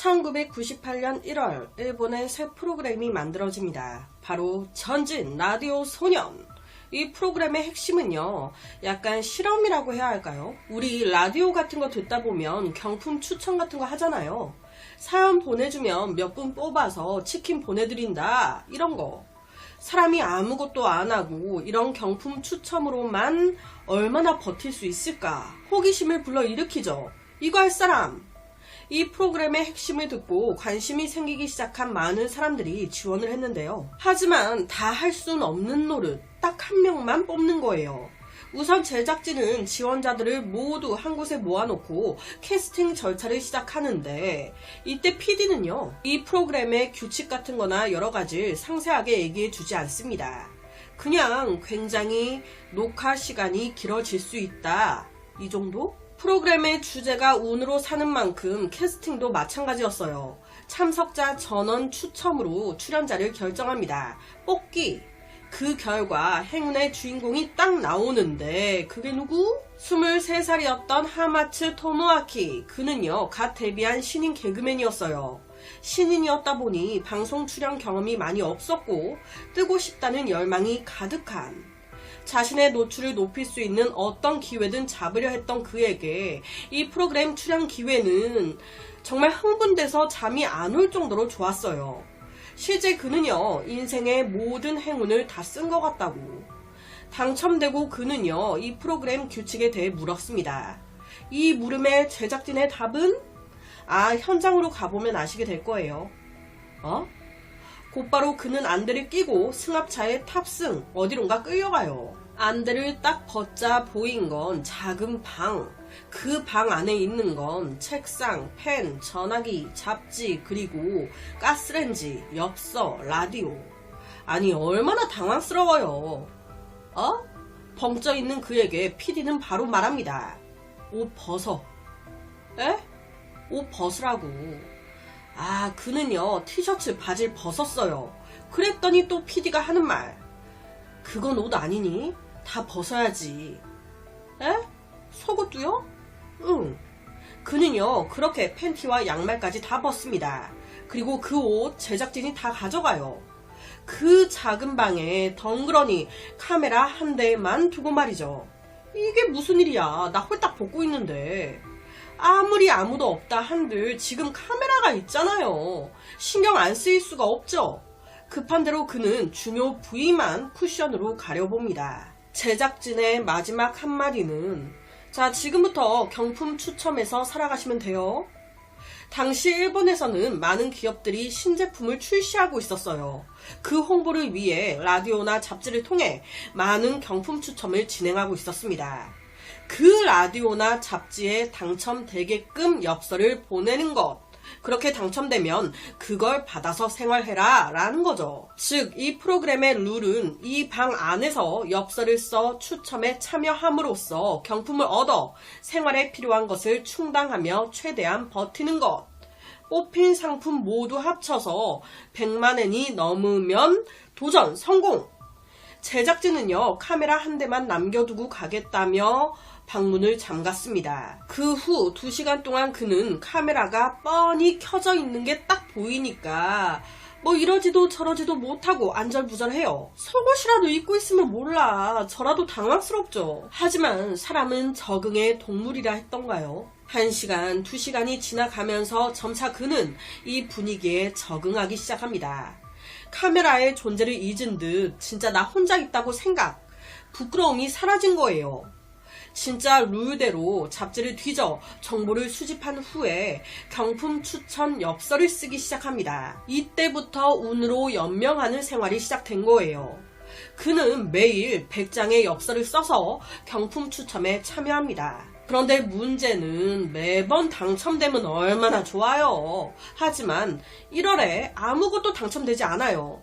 1998년 1월 일본의 새 프로그램이 만들어집니다. 바로 전진 라디오 소년. 이 프로그램의 핵심은요, 약간 실험이라고 해야 할까요? 우리 라디오 같은 거 듣다 보면 경품 추천 같은 거 하잖아요. 사연 보내주면 몇 분 뽑아서 치킨 보내드린다. 이런 거. 사람이 아무것도 안 하고 이런 경품 추첨으로만 얼마나 버틸 수 있을까? 호기심을 불러일으키죠. 이거 할 사람! 이 프로그램의 핵심을 듣고 관심이 생기기 시작한 많은 사람들이 지원을 했는데요. 하지만 다할순 없는 노릇, 딱 한 명만 뽑는 거예요. 우선 제작진은 지원자들을 모두 한 곳에 모아놓고 캐스팅 절차를 시작하는데 이때 PD는요 이 프로그램의 규칙 같은 거나 여러 가지 상세하게 얘기해 주지 않습니다. 그냥 굉장히 녹화 시간이 길어질 수 있다. 이 정도? 프로그램의 주제가 운으로 사는 만큼 캐스팅도 마찬가지였어요. 참석자 전원 추첨으로 출연자를 결정합니다. 뽑기. 그 결과 행운의 주인공이 딱 나오는데 그게 누구? 23살이었던 하마츠 토모아키. 그는요, 갓 데뷔한 신인 개그맨이었어요. 신인이었다 보니 방송 출연 경험이 많이 없었고 뜨고 싶다는 열망이 가득한 자신의 노출을 높일 수 있는 어떤 기회든 잡으려 했던 그에게 이 프로그램 출연 기회는 정말 흥분돼서 잠이 안 올 정도로 좋았어요. 실제 그는요, 인생의 모든 행운을 다 쓴 것 같다고. 당첨되고 그는요, 이 프로그램 규칙에 대해 물었습니다. 이 물음의 제작진의 답은? 아, 현장으로 가보면 아시게 될 거예요. 어? 곧바로 그는 안대를 끼고 승합차에 탑승, 어디론가 끌려가요. 안대를 딱 벗자 보인 건 작은 방. 그 방 안에 있는 건 책상, 펜, 전화기, 잡지, 그리고 가스렌지, 엽서, 라디오. 아니, 얼마나 당황스러워요. 어? 벙쪄 있는 그에게 PD는 바로 말합니다. 옷 벗어. 에? 옷 벗으라고. 아, 그는요, 티셔츠 바지를 벗었어요. 그랬더니 또 PD가 하는 말. 그건 옷 아니니? 다 벗어야지. 에? 속옷도요? 응. 그는요, 그렇게 팬티와 양말까지 다 벗습니다. 그리고 그 옷 제작진이 다 가져가요. 그 작은 방에 덩그러니 카메라 한 대만 두고 말이죠. 이게 무슨 일이야. 나 홀딱 벗고 있는데. 아무리 아무도 없다 한들 지금 카메라가 있잖아요. 신경 안 쓰일 수가 없죠. 급한 대로 그는 중요 부위만 쿠션으로 가려봅니다. 제작진의 마지막 한마디는 자, 지금부터 경품 추첨해서 살아가시면 돼요. 당시 일본에서는 많은 기업들이 신제품을 출시하고 있었어요. 그 홍보를 위해 라디오나 잡지를 통해 많은 경품 추첨을 진행하고 있었습니다. 그 라디오나 잡지에 당첨되게끔 엽서를 보내는 것. 그렇게 당첨되면 그걸 받아서 생활해라 라는 거죠. 즉, 이 프로그램의 룰은 이 방 안에서 엽서를 써 추첨에 참여함으로써 경품을 얻어 생활에 필요한 것을 충당하며 최대한 버티는 것. 뽑힌 상품 모두 합쳐서 100만엔이 넘으면 도전 성공! 제작진은요, 카메라 한 대만 남겨두고 가겠다며 방문을 잠갔습니다. 그 후 2시간 동안 그는 카메라가 뻔히 켜져 있는 게 딱 보이니까 뭐 이러지도 저러지도 못하고 안절부절해요. 속옷이라도 입고 있으면 몰라. 저라도 당황스럽죠. 하지만 사람은 적응의 동물이라 했던가요? 1시간, 2시간이 지나가면서 점차 그는 이 분위기에 적응하기 시작합니다. 카메라의 존재를 잊은 듯 진짜 나 혼자 있다고 생각. 부끄러움이 사라진 거예요. 진짜 룰대로 잡지를 뒤져 정보를 수집한 후에 경품 추천 엽서를 쓰기 시작합니다. 이때부터 운으로 연명하는 생활이 시작된 거예요. 그는 매일 100장의 엽서를 써서 경품 추첨에 참여합니다. 그런데 문제는 매번 당첨되면 얼마나 좋아요. 하지만 1월에 아무것도 당첨되지 않아요.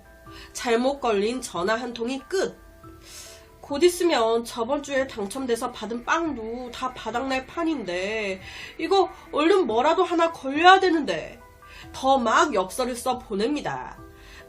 잘못 걸린 전화 한 통이 끝. 곧 있으면 저번 주에 당첨돼서 받은 빵도 다 바닥날 판인데 이거 얼른 뭐라도 하나 걸려야 되는데 더 막 엽서를 써 보냅니다.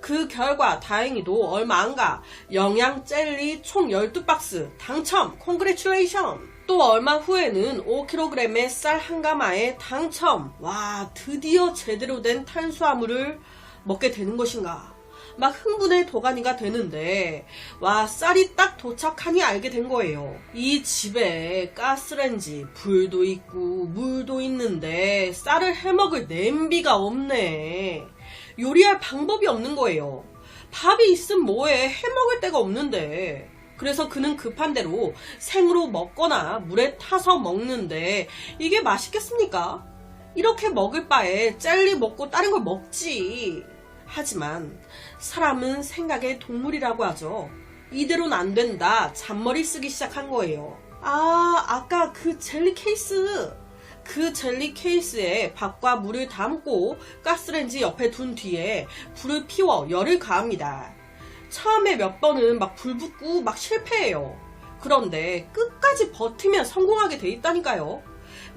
그 결과 다행히도 얼마 안 가 영양 젤리 총 12박스 당첨 콩그레츄레이션 또 얼마 후에는 5kg의 쌀 한 가마에 당첨! 와, 드디어 제대로 된 탄수화물을 먹게 되는 것인가. 막 흥분의 도가니가 되는데, 와, 쌀이 딱 도착하니 알게 된 거예요. 이 집에 가스렌지, 불도 있고, 물도 있는데, 쌀을 해먹을 냄비가 없네. 요리할 방법이 없는 거예요. 밥이 있음 뭐해, 해먹을 데가 없는데. 그래서 그는 급한 대로 생으로 먹거나 물에 타서 먹는데 이게 맛있겠습니까? 이렇게 먹을 바에 젤리 먹고 다른 걸 먹지. 하지만 사람은 생각의 동물이라고 하죠. 이대로는 안 된다. 잔머리 쓰기 시작한 거예요. 아, 아까 그 젤리 케이스. 그 젤리 케이스에 밥과 물을 담고 가스렌지 옆에 둔 뒤에 불을 피워 열을 가합니다. 처음에 몇 번은 막 불 붙고 막 실패해요. 그런데 끝까지 버티면 성공하게 돼 있다니까요.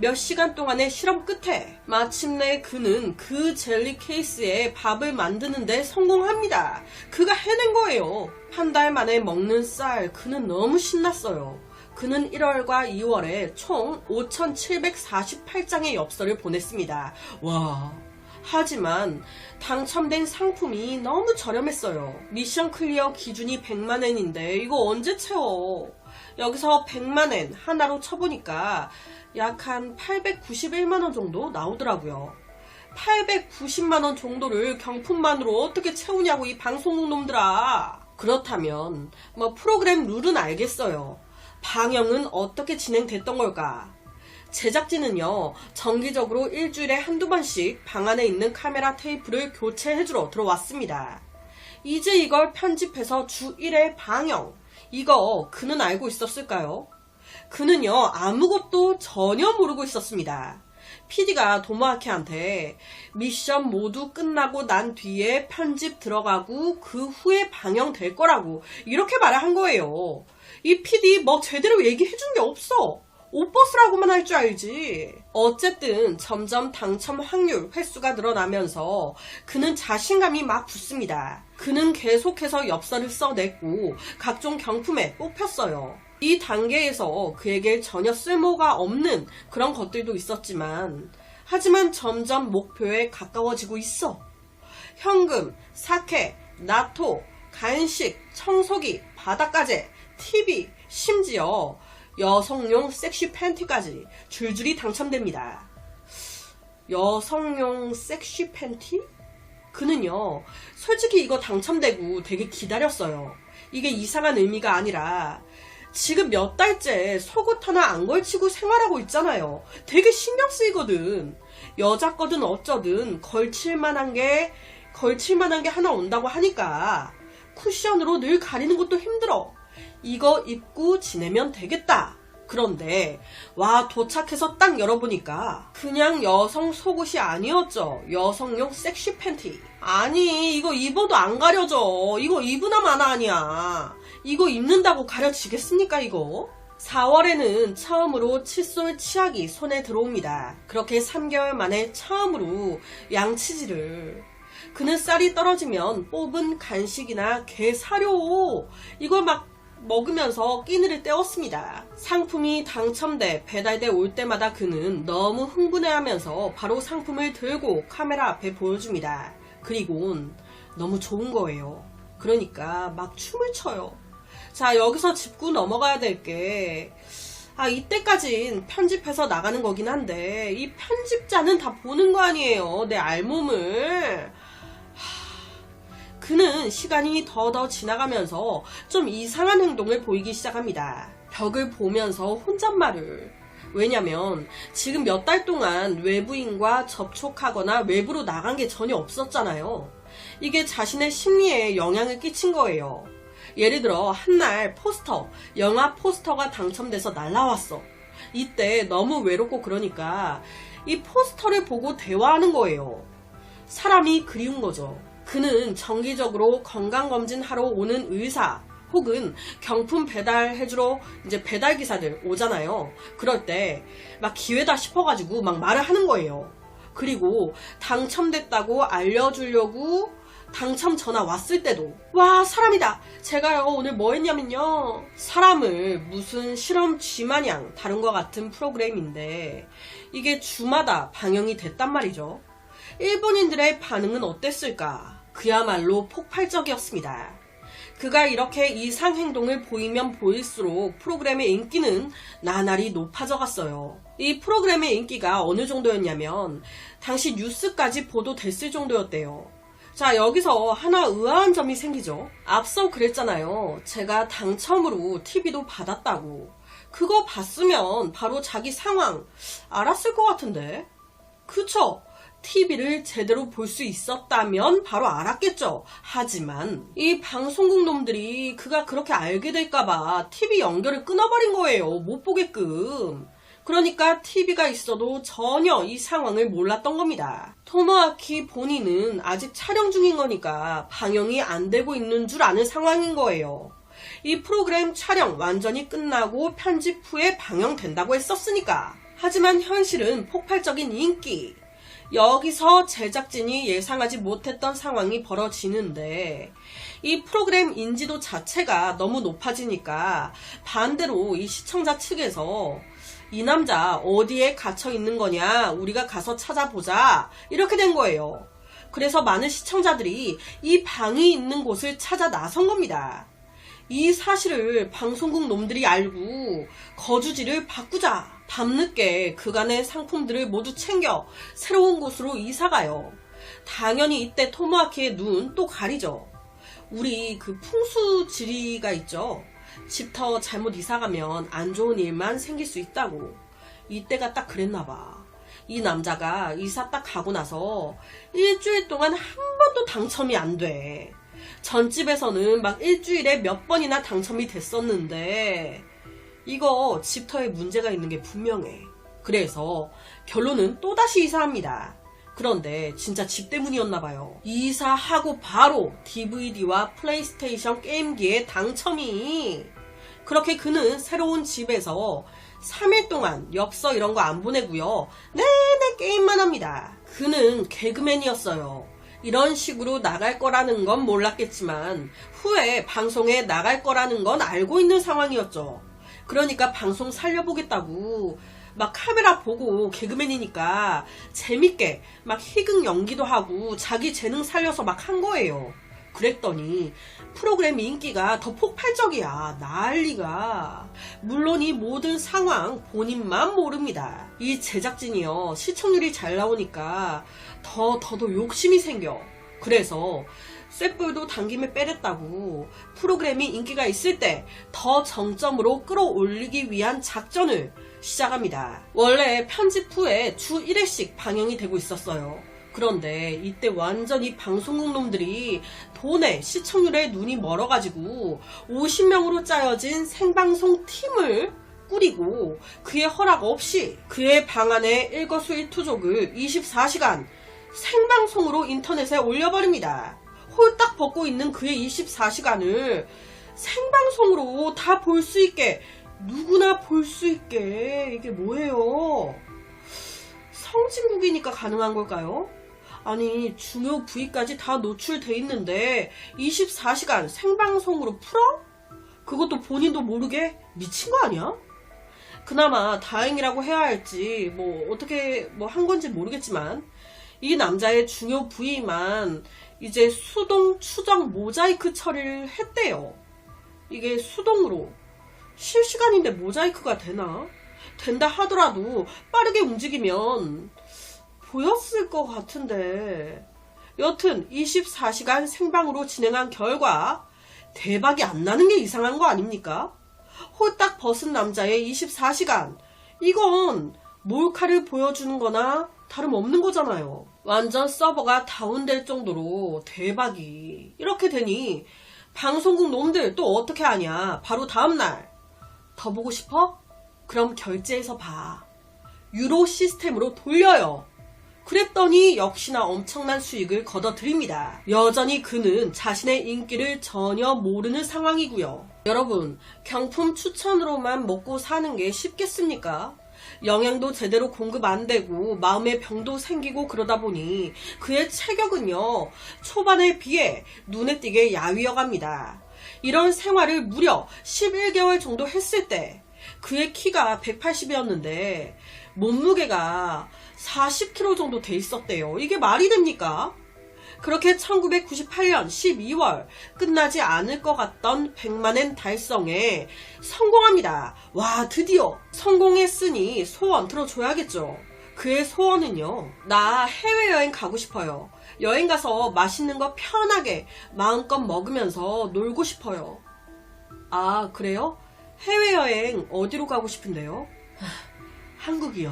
몇 시간 동안의 실험 끝에 마침내 그는 그 젤리 케이스에 밥을 만드는데 성공합니다. 그가 해낸 거예요. 한 달 만에 먹는 쌀, 그는 너무 신났어요. 그는 1월과 2월에 총 5,748장의 엽서를 보냈습니다. 와, 하지만 당첨된 상품이 너무 저렴했어요. 미션 클리어 기준이 100만엔인데 이거 언제 채워? 여기서 100만엔 하나로 쳐보니까 약 한 891만원 정도 나오더라고요. 890만원 정도를 경품만으로 어떻게 채우냐고 이 방송국 놈들아. 그렇다면 뭐 프로그램 룰은 알겠어요. 방영은 어떻게 진행됐던 걸까? 제작진은요, 정기적으로 일주일에 한두 번씩 방 안에 있는 카메라 테이프를 교체해주러 들어왔습니다. 이제 이걸 편집해서 주 1회 방영. 이거 그는 알고 있었을까요? 그는요, 아무것도 전혀 모르고 있었습니다. PD가 도모아키한테 미션 모두 끝나고 난 뒤에 편집 들어가고 그 후에 방영될 거라고 이렇게 말을 한 거예요. 이 PD 뭐 제대로 얘기해 준 게 없어. 옷버스라고만 할 줄 알지. 어쨌든 점점 당첨 확률 횟수가 늘어나면서 그는 자신감이 막 붙습니다. 그는 계속해서 엽서를 써냈고 각종 경품에 뽑혔어요. 이 단계에서 그에게 전혀 쓸모가 없는 그런 것들도 있었지만 하지만 점점 목표에 가까워지고 있어. 현금, 사케, 나토, 간식, 청소기, 바닷가재, TV, 심지어 여성용 섹시 팬티까지 줄줄이 당첨됩니다. 여성용 섹시 팬티? 그는요, 솔직히 이거 당첨되고 되게 기다렸어요. 이게 이상한 의미가 아니라, 지금 몇 달째 속옷 하나 안 걸치고 생활하고 있잖아요. 되게 신경 쓰이거든. 여자 거든 어쩌든 걸칠만한 게, 걸칠만한 게 하나 온다고 하니까, 쿠션으로 늘 가리는 것도 힘들어. 이거 입고 지내면 되겠다. 그런데 와 도착해서 딱 열어보니까 그냥 여성 속옷이 아니었죠. 여성용 섹시 팬티. 아니 이거 입어도 안 가려져. 이거 입으나 마나 아니야. 이거 입는다고 가려지겠습니까 이거? 4월에는 처음으로 칫솔 치약이 손에 들어옵니다. 그렇게 3개월 만에 처음으로 양치질을 그는 쌀이 떨어지면 뽑은 간식이나 게 사료 이걸 막 먹으면서 끼니를 때웠습니다. 상품이 당첨돼 배달돼 올 때마다 그는 너무 흥분해하면서 바로 상품을 들고 카메라 앞에 보여줍니다. 그리곤 너무 좋은 거예요. 그러니까 막 춤을 춰요. 자 여기서 짚고 넘어가야 될 게 아, 이때까진 편집해서 나가는 거긴 한데, 이 편집자는 다 보는 거 아니에요. 내 알몸을. 그는 시간이 더더 지나가면서 좀 이상한 행동을 보이기 시작합니다. 벽을 보면서 혼잣말을. 왜냐면 지금 몇 달 동안 외부인과 접촉하거나 외부로 나간 게 전혀 없었잖아요. 이게 자신의 심리에 영향을 끼친 거예요. 예를 들어 한날 포스터, 영화 포스터가 당첨돼서 날라왔어. 이때 너무 외롭고 그러니까 이 포스터를 보고 대화하는 거예요. 사람이 그리운 거죠. 그는 정기적으로 건강검진 하러 오는 의사 혹은 경품 배달해주러 이제 배달기사들 오잖아요. 그럴 때 막 기회다 싶어가지고 막 말을 하는 거예요. 그리고 당첨됐다고 알려주려고 당첨 전화 왔을 때도 와 사람이다. 제가요 오늘 뭐 했냐면요. 사람을 무슨 실험 쥐 마냥 다른 것 같은 프로그램인데 이게 주마다 방영이 됐단 말이죠. 일본인들의 반응은 어땠을까? 그야말로 폭발적이었습니다. 그가 이렇게 이상 행동을 보이면 보일수록 프로그램의 인기는 나날이 높아져 갔어요. 이 프로그램의 인기가 어느 정도였냐면 당시 뉴스까지 보도됐을 정도였대요. 자, 여기서 하나 의아한 점이 생기죠. 앞서 그랬잖아요. 제가 당첨으로 TV도 받았다고. 그거 봤으면 바로 자기 상황 알았을 것 같은데. 그쵸? TV를 제대로 볼 수 있었다면 바로 알았겠죠. 하지만 이 방송국 놈들이 그가 그렇게 알게 될까봐 TV 연결을 끊어버린 거예요. 못 보게끔. 그러니까 TV가 있어도 전혀 이 상황을 몰랐던 겁니다. 토모아키 본인은 아직 촬영 중인 거니까 방영이 안 되고 있는 줄 아는 상황인 거예요. 이 프로그램 촬영 완전히 끝나고 편집 후에 방영된다고 했었으니까. 하지만 현실은 폭발적인 인기. 여기서 제작진이 예상하지 못했던 상황이 벌어지는데 이 프로그램 인지도 자체가 너무 높아지니까 반대로 이 시청자 측에서 이 남자 어디에 갇혀 있는 거냐 우리가 가서 찾아보자 이렇게 된 거예요. 그래서 많은 시청자들이 이 방이 있는 곳을 찾아 나선 겁니다. 이 사실을 방송국 놈들이 알고 거주지를 바꾸자. 밤늦게 그간의 상품들을 모두 챙겨 새로운 곳으로 이사가요. 당연히 이때 토모아키의 눈 또 가리죠. 우리 그 풍수지리가 있죠. 집터 잘못 이사가면 안 좋은 일만 생길 수 있다고. 이때가 딱 그랬나 봐. 이 남자가 이사 딱 가고 나서 일주일 동안 한 번도 당첨이 안 돼. 전집에서는 막 일주일에 몇 번이나 당첨이 됐었는데, 이거 집터에 문제가 있는 게 분명해. 그래서 결론은 또다시 이사합니다. 그런데 진짜 집 때문이었나 봐요. 이사하고 바로 DVD와 플레이스테이션 게임기에 당첨이. 그렇게 그는 새로운 집에서 3일 동안 엽서 이런 거 안 보내고요. 내내 게임만 합니다. 그는 개그맨이었어요. 이런 식으로 나갈 거라는 건 몰랐겠지만 후에 방송에 나갈 거라는 건 알고 있는 상황이었죠. 그러니까 방송 살려보겠다고 막 카메라 보고 개그맨이니까 재밌게 막 희극 연기도 하고 자기 재능 살려서 막 한 거예요. 그랬더니 프로그램 인기가 더 폭발적이야. 난리가. 물론 이 모든 상황 본인만 모릅니다. 이 제작진이요. 시청률이 잘 나오니까 더 더더 욕심이 생겨. 그래서 쇳불도 당김에 빼랬다고 프로그램이 인기가 있을 때 더 정점으로 끌어올리기 위한 작전을 시작합니다. 원래 편집 후에 주 1회씩 방영이 되고 있었어요. 그런데 이때 완전히 방송국 놈들이 돈에 시청률에 눈이 멀어가지고 50명으로 짜여진 생방송 팀을 꾸리고 그의 허락 없이 그의 방안에 일거수일투족을 24시간 생방송으로 인터넷에 올려버립니다. 홀딱 벗고 있는 그의 24시간을 생방송으로 다 볼 수 있게 누구나 볼 수 있게 이게 뭐예요? 성진국이니까 가능한 걸까요? 아니 중요 부위까지 다 노출돼 있는데 24시간 생방송으로 풀어? 그것도 본인도 모르게 미친 거 아니야? 그나마 다행이라고 해야 할지 뭐 어떻게 뭐 한 건지 모르겠지만 이 남자의 중요 부위만 이제 수동 추정 모자이크 처리를 했대요. 이게 수동으로 실시간인데 모자이크가 되나? 된다 하더라도 빠르게 움직이면 보였을 것 같은데. 여튼 24시간 생방으로 진행한 결과 대박이 안 나는 게 이상한 거 아닙니까? 홀딱 벗은 남자의 24시간. 이건 몰카를 보여주는 거나 다름없는 거잖아요. 완전 서버가 다운될 정도로 대박이. 이렇게 되니 방송국 놈들 또 어떻게 하냐. 바로 다음날. 더 보고 싶어? 그럼 결제해서 봐. 유로 시스템으로 돌려요. 그랬더니 역시나 엄청난 수익을 거둬들입니다. 여전히 그는 자신의 인기를 전혀 모르는 상황이고요. 여러분, 경품 추천으로만 먹고 사는 게 쉽겠습니까? 영양도 제대로 공급 안 되고 마음의 병도 생기고 그러다 보니 그의 체격은요 초반에 비해 눈에 띄게 야위어 갑니다. 이런 생활을 무려 11개월 정도 했을 때 그의 키가 180이었는데 몸무게가 40kg 정도 돼 있었대요. 이게 말이 됩니까? 그렇게 1998년 12월 끝나지 않을 것 같던 100만엔 달성에 성공합니다. 와, 드디어 성공했으니 소원 들어줘야겠죠. 그의 소원은요, 나 해외여행 가고 싶어요. 여행 가서 맛있는 거 편하게 마음껏 먹으면서 놀고 싶어요. 아, 그래요? 해외여행 어디로 가고 싶은데요? 하, 한국이요.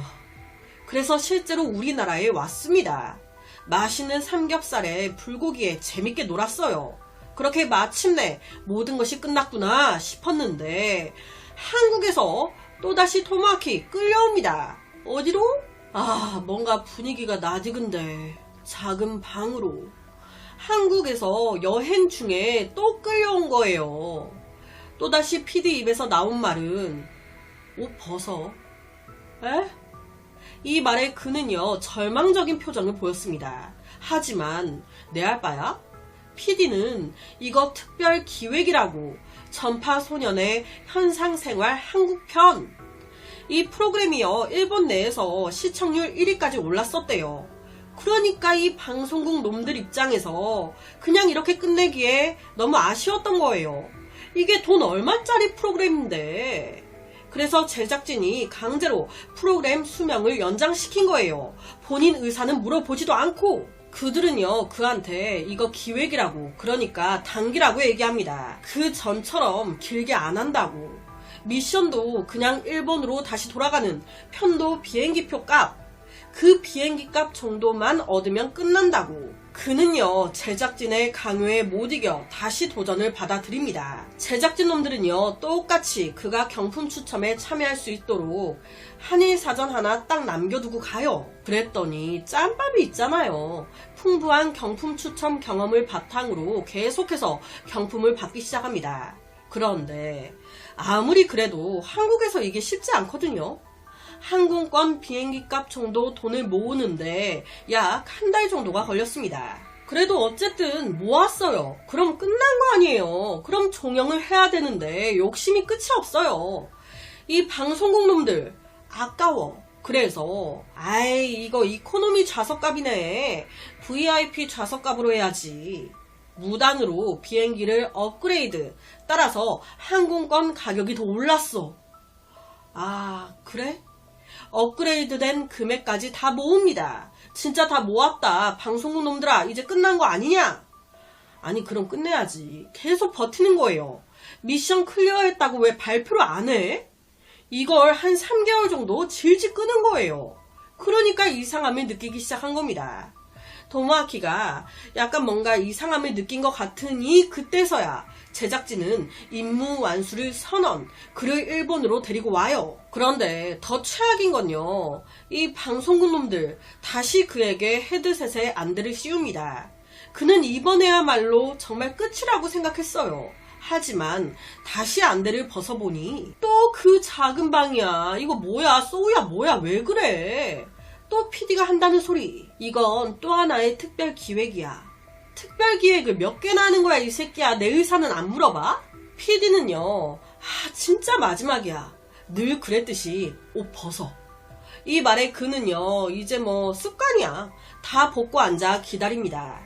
그래서 실제로 우리나라에 왔습니다. 맛있는 삼겹살에 불고기에 재밌게 놀았어요. 그렇게 마침내 모든 것이 끝났구나 싶었는데 한국에서 또다시 토마키 끌려옵니다. 어디로? 아, 뭔가 분위기가 낯익은데 작은 방으로. 한국에서 여행 중에 또 끌려온 거예요. 또다시 PD 입에서 나온 말은 옷 벗어. 에? 이 말에 그는요 절망적인 표정을 보였습니다. 하지만 내 알바야? PD는 이거 특별 기획이라고 전파 소년의 현상 생활 한국편 이 프로그램이요 일본 내에서 시청률 1위까지 올랐었대요. 그러니까 이 방송국 놈들 입장에서 그냥 이렇게 끝내기에 너무 아쉬웠던 거예요. 이게 돈 얼마짜리 프로그램인데 그래서 제작진이 강제로 프로그램 수명을 연장시킨 거예요. 본인 의사는 물어보지도 않고 그들은요 그한테 이거 기획이라고 그러니까 단기라고 얘기합니다. 그 전처럼 길게 안 한다고 미션도 그냥 일본으로 다시 돌아가는 편도 비행기표 값 그 비행기 값 정도만 얻으면 끝난다고. 그는요, 제작진의 강요에 못 이겨 다시 도전을 받아들입니다. 제작진 놈들은요, 똑같이 그가 경품 추첨에 참여할 수 있도록 한일 사전 하나 딱 남겨두고 가요. 그랬더니 짬밥이 있잖아요. 풍부한 경품 추첨 경험을 바탕으로 계속해서 경품을 받기 시작합니다. 그런데 아무리 그래도 한국에서 이게 쉽지 않거든요. 항공권 비행기 값 정도 돈을 모으는데 약 한 달 정도가 걸렸습니다. 그래도 어쨌든 모았어요. 그럼 끝난 거 아니에요. 그럼 종영을 해야 되는데 욕심이 끝이 없어요. 이 방송국 놈들 아까워. 그래서 아이 이거 이코노미 좌석값이네. VIP 좌석값으로 해야지. 무단으로 비행기를 업그레이드. 따라서 항공권 가격이 더 올랐어. 아, 그래? 업그레이드된 금액까지 다 모읍니다. 진짜 다 모았다. 방송국 놈들아, 이제 끝난 거 아니냐? 아니, 그럼 끝내야지. 계속 버티는 거예요. 미션 클리어했다고 왜 발표를 안 해? 이걸 한 3개월 정도 질질 끄는 거예요. 그러니까 이상함을 느끼기 시작한 겁니다. 도마키가 약간 뭔가 이상함을 느낀 것 같으니 그때서야 제작진은 임무 완수를 선언, 그를 일본으로 데리고 와요. 그런데 더 최악인 건요, 이 방송국 놈들 다시 그에게 헤드셋에 안대를 씌웁니다. 그는 이번에야말로 정말 끝이라고 생각했어요. 하지만 다시 안대를 벗어보니 또 그 작은 방이야. 이거 뭐야, 소우야 뭐야, 왜 그래? 또 PD가 한다는 소리. 이건 또 하나의 특별 기획이야. 특별 기획을 몇 개나 하는 거야, 이 새끼야. 내 의사는 안 물어봐? PD는요, 아, 진짜 마지막이야. 늘 그랬듯이 옷 벗어. 이 말에 그는요, 이제 뭐 습관이야. 다 벗고 앉아 기다립니다.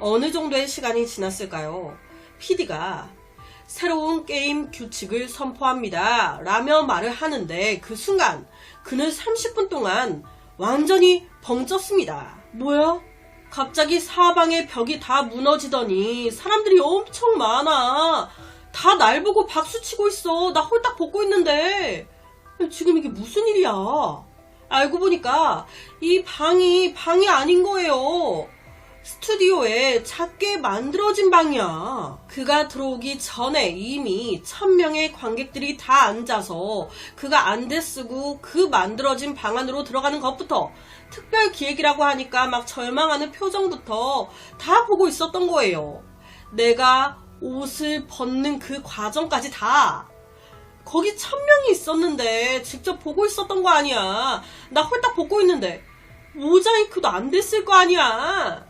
어느 정도의 시간이 지났을까요? PD가 새로운 게임 규칙을 선포합니다. 라며 말을 하는데 그 순간 그는 30분 동안 완전히 벙쪘습니다. 뭐야? 갑자기 사방의 벽이 다 무너지더니 사람들이 엄청 많아. 다 날 보고 박수 치고 있어. 나 홀딱 벗고 있는데. 지금 이게 무슨 일이야? 알고 보니까 이 방이 방이 아닌 거예요. 스튜디오에 작게 만들어진 방이야. 그가 들어오기 전에 이미 천명의 관객들이 다 앉아서 그가 안대 쓰고 그 만들어진 방 안으로 들어가는 것부터 특별 기획이라고 하니까 막 절망하는 표정부터 다 보고 있었던 거예요. 내가 옷을 벗는 그 과정까지 다. 거기 천 명이 있었는데 직접 보고 있었던 거 아니야. 나 홀딱 보고 있는데 모자이크도 안 됐을 거 아니야.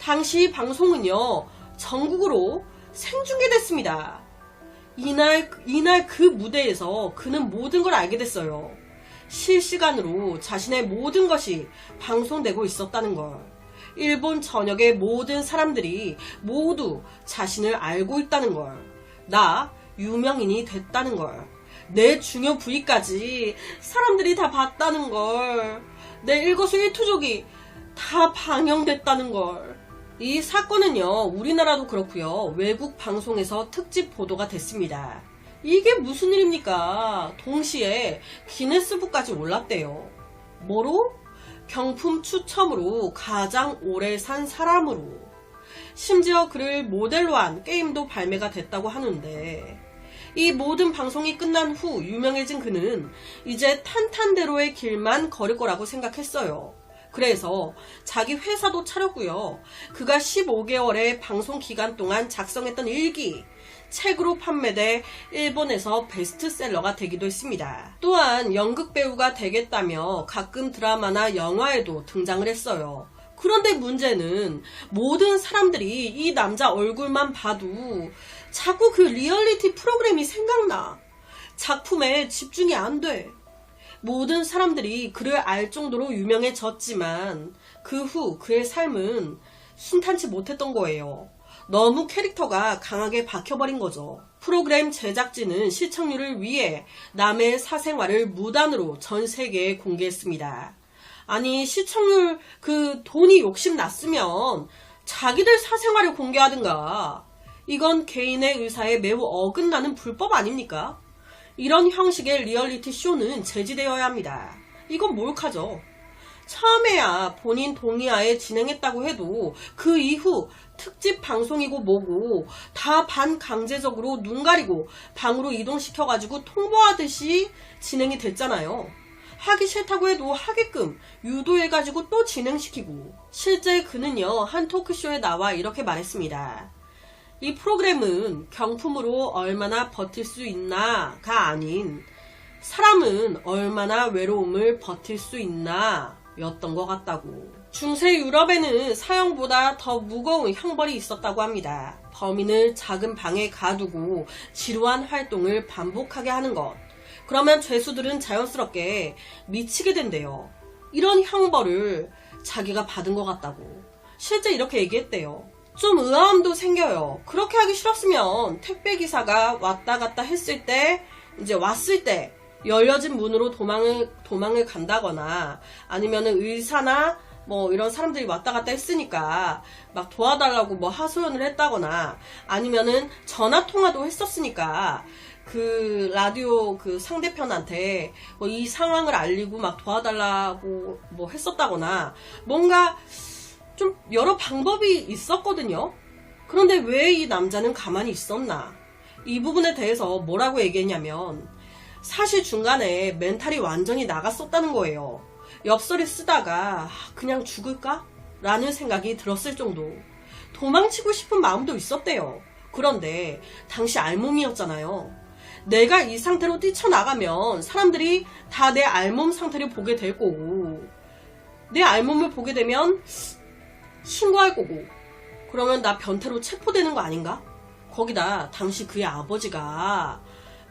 당시 방송은요 전국으로 생중계됐습니다. 이날 이날 그 무대에서 그는 모든 걸 알게 됐어요. 실시간으로 자신의 모든 것이 방송되고 있었다는 걸. 일본 전역의 모든 사람들이 모두 자신을 알고 있다는 걸. 나 유명인이 됐다는 걸. 내 중요 부위까지 사람들이 다 봤다는 걸. 내 일거수일투족이 다 방영됐다는 걸. 이 사건은요, 우리나라도 그렇고요, 외국 방송에서 특집 보도가 됐습니다. 이게 무슨 일입니까? 동시에 기네스북까지 올랐대요. 뭐로? 경품 추첨으로 가장 오래 산 사람으로. 심지어 그를 모델로 한 게임도 발매가 됐다고 하는데, 이 모든 방송이 끝난 후 유명해진 그는 이제 탄탄대로의 길만 걸을 거라고 생각했어요. 그래서 자기 회사도 차렸고요. 그가 15개월의 방송 기간 동안 작성했던 일기, 책으로 판매돼 일본에서 베스트셀러가 되기도 했습니다. 또한 연극 배우가 되겠다며 가끔 드라마나 영화에도 등장을 했어요. 그런데 문제는 모든 사람들이 이 남자 얼굴만 봐도 자꾸 그 리얼리티 프로그램이 생각나. 작품에 집중이 안 돼. 모든 사람들이 그를 알 정도로 유명해졌지만 그 후 그의 삶은 순탄치 못했던 거예요. 너무 캐릭터가 강하게 박혀버린 거죠. 프로그램 제작진은 시청률을 위해 남의 사생활을 무단으로 전 세계에 공개했습니다. 아니 시청률 그 돈이 욕심 났으면 자기들 사생활을 공개하든가. 이건 개인의 의사에 매우 어긋나는 불법 아닙니까? 이런 형식의 리얼리티 쇼는 제지되어야 합니다. 이건 몰카죠. 처음에야 본인 동의하에 진행했다고 해도 그 이후 특집 방송이고 뭐고 다 반강제적으로 눈 가리고 방으로 이동시켜가지고 통보하듯이 진행이 됐잖아요. 하기 싫다고 해도 하게끔 유도해가지고 또 진행시키고 실제 그는요 한 토크쇼에 나와 이렇게 말했습니다. 이 프로그램은 경품으로 얼마나 버틸 수 있나가 아닌 사람은 얼마나 외로움을 버틸 수 있나 였던 것 같다고. 중세 유럽에는 사형보다 더 무거운 형벌이 있었다고 합니다. 범인을 작은 방에 가두고 지루한 활동을 반복하게 하는 것. 그러면 죄수들은 자연스럽게 미치게 된대요. 이런 형벌을 자기가 받은 것 같다고. 실제 이렇게 얘기했대요. 좀 의아함도 생겨요. 그렇게 하기 싫었으면 택배 기사가 왔다 갔다 했을 때 이제 왔을 때 열려진 문으로 도망을 도망을 간다거나 아니면은 의사나 뭐 이런 사람들이 왔다 갔다 했으니까 막 도와달라고 뭐 하소연을 했다거나 아니면은 전화 통화도 했었으니까 그 라디오 그 상대편한테 뭐 이 상황을 알리고 막 도와달라고 뭐 했었다거나 뭔가 좀 여러 방법이 있었거든요. 그런데 왜 이 남자는 가만히 있었나? 이 부분에 대해서 뭐라고 얘기했냐면 사실 중간에 멘탈이 완전히 나갔었다는 거예요. 엽서를 쓰다가 아, 그냥 죽을까? 라는 생각이 들었을 정도. 도망치고 싶은 마음도 있었대요. 그런데 당시 알몸이었잖아요. 내가 이 상태로 뛰쳐나가면 사람들이 다 내 알몸 상태를 보게 될 거고, 내 알몸을 보게 되면 신고할 거고, 그러면 나 변태로 체포되는 거 아닌가? 거기다 당시 그의 아버지가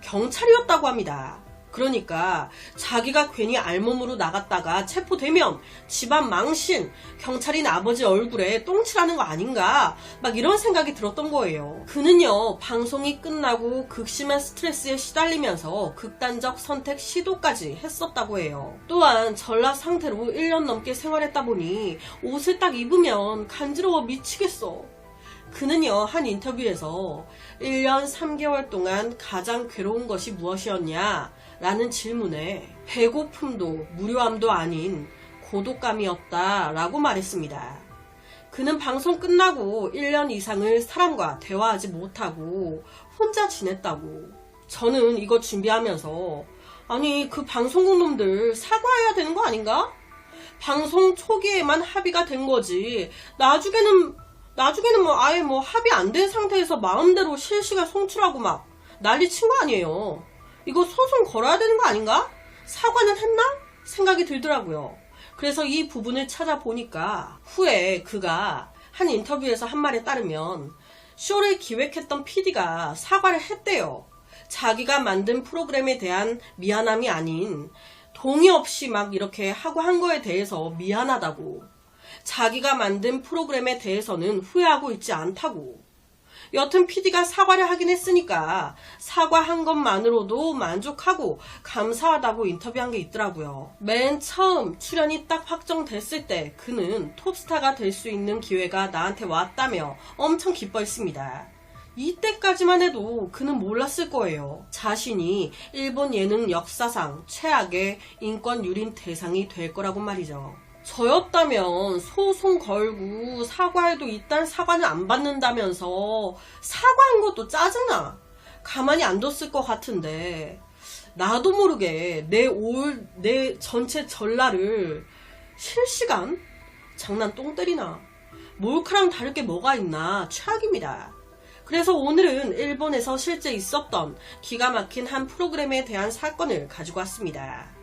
경찰이었다고 합니다. 그러니까 자기가 괜히 알몸으로 나갔다가 체포되면 집안 망신, 경찰인 아버지 얼굴에 똥칠하는 거 아닌가 막 이런 생각이 들었던 거예요. 그는요 방송이 끝나고 극심한 스트레스에 시달리면서 극단적 선택 시도까지 했었다고 해요. 또한 전라 상태로 1년 넘게 생활했다 보니 옷을 딱 입으면 간지러워 미치겠어. 그는요, 한 인터뷰에서 1년 3개월 동안 가장 괴로운 것이 무엇이었냐? 라는 질문에 배고픔도 무료함도 아닌 고독감이었다 라고 말했습니다. 그는 방송 끝나고 1년 이상을 사람과 대화하지 못하고 혼자 지냈다고. 저는 이거 준비하면서 아니 그 방송국 놈들 사과해야 되는 거 아닌가? 방송 초기에만 합의가 된 거지. 나중에는 나중에는 뭐 아예 뭐 합의 안 된 상태에서 마음대로 실시간 송출하고 막 난리 친 거 아니에요. 이거 소송 걸어야 되는 거 아닌가? 사과는 했나? 생각이 들더라고요. 그래서 이 부분을 찾아보니까 후에 그가 한 인터뷰에서 한 말에 따르면 쇼를 기획했던 PD가 사과를 했대요. 자기가 만든 프로그램에 대한 미안함이 아닌 동의 없이 막 이렇게 하고 한 거에 대해서 미안하다고. 자기가 만든 프로그램에 대해서는 후회하고 있지 않다고. 여튼 PD가 사과를 하긴 했으니까 사과한 것만으로도 만족하고 감사하다고 인터뷰한 게 있더라고요. 맨 처음 출연이 딱 확정됐을 때 그는 톱스타가 될 수 있는 기회가 나한테 왔다며 엄청 기뻐했습니다. 이때까지만 해도 그는 몰랐을 거예요. 자신이 일본 예능 역사상 최악의 인권 유린 대상이 될 거라고 말이죠. 저였다면 소송 걸고 사과해도 일단 사과는 안 받는다면서 사과한 것도 짜증나. 가만히 안 뒀을 것 같은데 나도 모르게 내 올, 내 전체 전라를 실시간? 장난 똥 때리나. 몰카랑 다를 게 뭐가 있나 최악입니다. 그래서 오늘은 일본에서 실제 있었던 기가 막힌 한 프로그램에 대한 사건을 가지고 왔습니다.